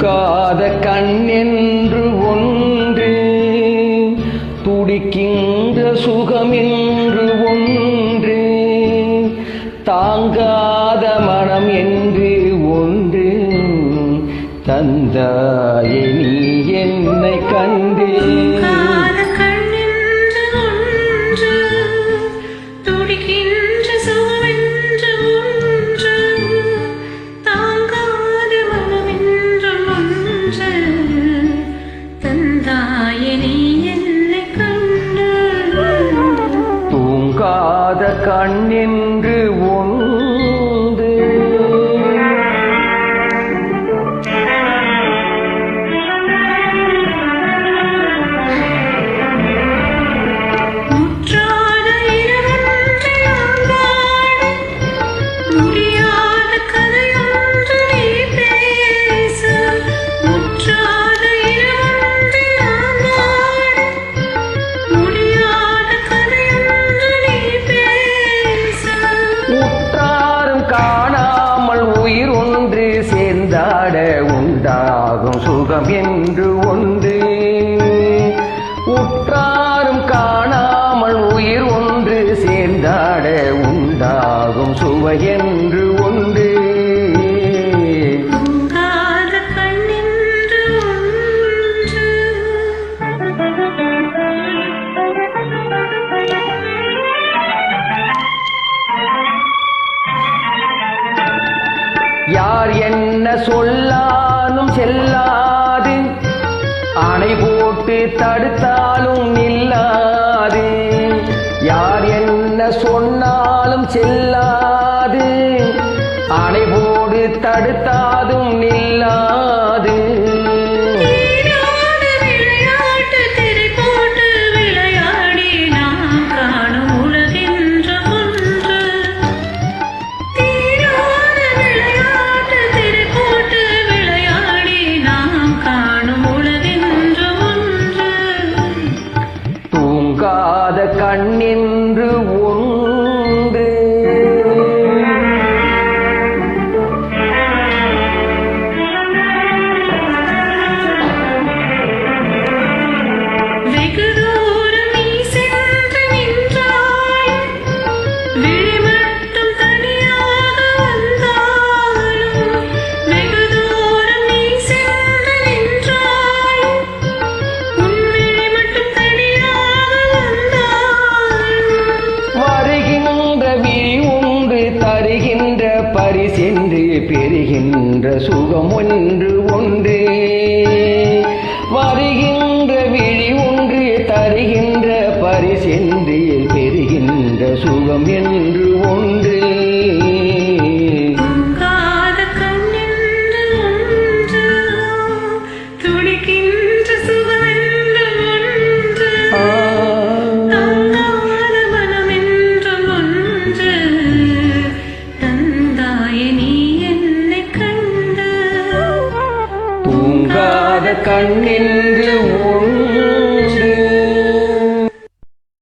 துடிக்காத கண் என்று ஒன்று துடிக்கின்ற சுகம் என்று ஒன்று தாங்காத மனம் என்று ஒன்று தந்தாயே நீ என்னை கண்டே. தூங்காத என்று ஒன்று. உற்றாரும் காணாமல் உயிர் ஒன்று சேர்ந்தாட உண்டாகும் சுவை என்று ஒன்று. யார் என்ன சொல்லாலும் செல்லாது அணை போட்டு தடுத்தாலும் நில்லாது. யார் என்ன சொன்னாலும் செல்லாது. அணை போடு தடுத்தாது. பெறுகின்ற சுகம் ஒன்று ஒன்று வருகின்ற விழி ஒன்று தருகின்ற பரிசென்று பெறுகின்ற சுகம் என்று தூங்காத கண்ணின்று உன்